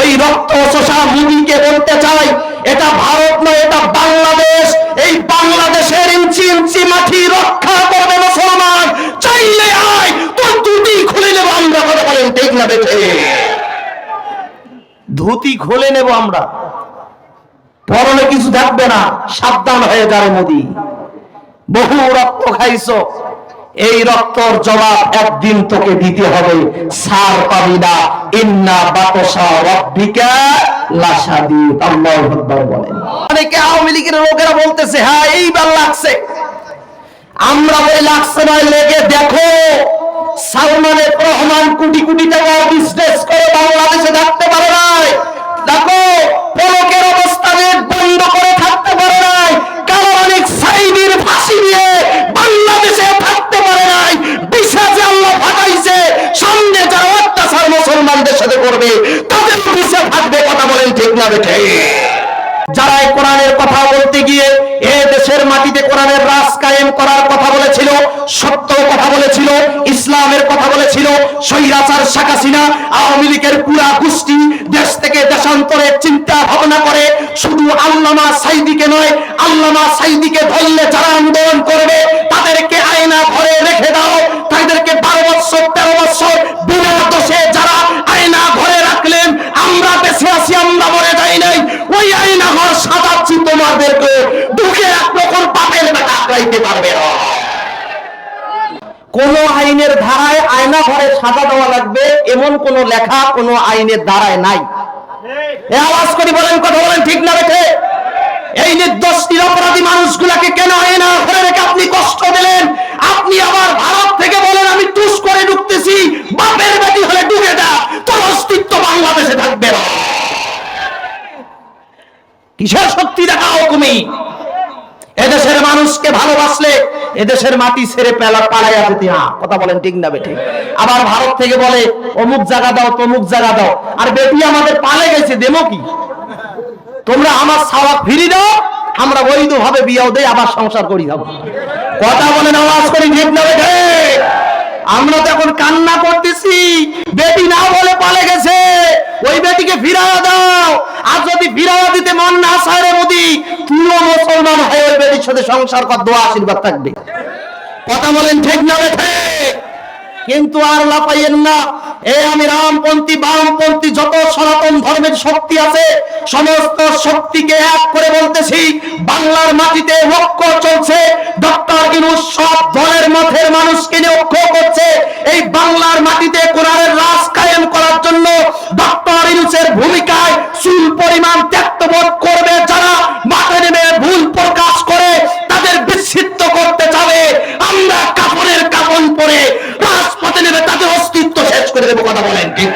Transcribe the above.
ওই রক্ত শোষা মুদিকে বলতে চাই, এটা ভারত নয়, এটা বাংলাদেশ। এই বাংলাদেশের ইঞ্চি ইঞ্চি মাটি রক্ষা করবে মুসলমান। চাইলে আয়, তোর দুটি খুলে নেব আমরা, কথা বলেন ঠিক না বেঠে? ধুতি খুলে নেব আমরা। পরনে কিছু থাকবে না, সাবধান হয়ে যাবে মোদি। বহু রক্ত খাইছো। এই রক্তর জবাব একদিন তোকে দিতে হবে। সার পাবি না। ইন্না বাতসা রব্বিকা লাশাদি আল্লাহু আকবার বলেন। অনেকে আওয়ামী লীগের লোকেরা বলতেছে হ্যাঁ এইবার লাগছে। আমরা বলি, লাগছে নয়, লেগে দেখো। সালমানের রহমান কোটি কোটি টাকা বিজনেস করে বাংলাদেশে থাকতে পারে নাই দেখো পলকের অবস্থানে বন্ধ করে থাকতে পারে নাই কালামানিক সাইদির ফাঁসি দিয়ে বাংলাদেশে থাকতে পারে নাই বিশ্বাসে আল্লাহ ফাটাইছে সামনে যারা অত্যাচার মুসলমানদের সাথে করবে, তাদের পিছিয়ে থাকবে কথা বলেন ঠিক না বেঠে। যারা কোরআনের কথা বলতে গিয়ে এ দেশের মাটিতে কোরআনের রাজ কায়েম করার কথা বলেছিল সত্য কথা বলেছিল, ইসলামের কথা বলেছিল সৈরাচার শেখ হাসিনা আওয়ামী লীগের পুরা গোষ্ঠী দেশ থেকে দেশান্তরের চিন্তা ভাবনা করে, শুধু আল্লামা সাইদিকে নয়, আল্লামা সাইদিকে ধরলে যারা আন্দোলন করবে, তাদেরকে আয়না ঘরে রেখে দাও। দুঃখে পাপের পারবে না। কোন আইনের ধারায় আয়না ঘরে সাজা দেওয়া লাগবে, এমন কোন লেখা কোন আইনের ধারায় নাই। আওয়াজ করে বলেন, কথা বলেন ঠিক না রেখে? এই নির্দোষ, নিরপরাধী মানুষগুলাকে কেন আয়না ঘরে রেখে আপনি কষ্ট দিলেন? আপনি আবার ভারত থেকে বলেন আমি টুস করে ঢুকতেছি বাপের বেটি হলে ঢুকে যা তোর অস্তিত্ব বাংলাদেশে থাকবে না কিসের শক্তি দেখাও তুমি? এদেশের মানুষকে ভালোবাসলে এদেশের মাটি ছেড়ে পেলা পালাইয়া যেতে না। কথা বলেন ঠিক না বেটি আবার ভারত থেকে বলে, অমুক জায়গা দাও, তমুক জায়গা দাও। আর বেটি আমাদের পালে গেছে দেমো কি? তোমরা আমার সাওয়া ফিরি দাও, আমরা বৈধ ভাবে বিয়াও দেই, আবার সংসার করি যাব। কথা বলেন, আওয়াজ করি ঠিক না বেঠে? আমরা তো এখন কান্না করতেছি, বেটি না বলে পালে গেছে। ওই বেটিকে ফিরাইয়া দাও। আর যদি ফিরাইয়া দিতে মন না সারে মোদি তুইও মুসলমান হয়ে ওই বেটির সাথে সংসার কর, দোয়া আশীর্বাদ থাকবে। কথা বলেন ঠিক না বেঠে কিন্তু আর লাপাইয়েন না। এ আমি রামপন্থী, বামপন্থী, যত সনাতন ধর্মের শক্তি আছে, সমস্ত শক্তিকে এক করে বলতেছি, বাংলার মাটিতে ঐক্য চলছে চুল পরিমাণ ত্যাক্তবোধ করবে। যারা মাঠে নেমে ভুল প্রকাশ করে, তাদের বিচ্ছিন্ন করতে যাবে। আমরা কাপড়ের কাপড় পরে রাজপথে নেমে তাদের অস্তিত্ব শেষ করে দেবো, কথা বলেন, ঠিক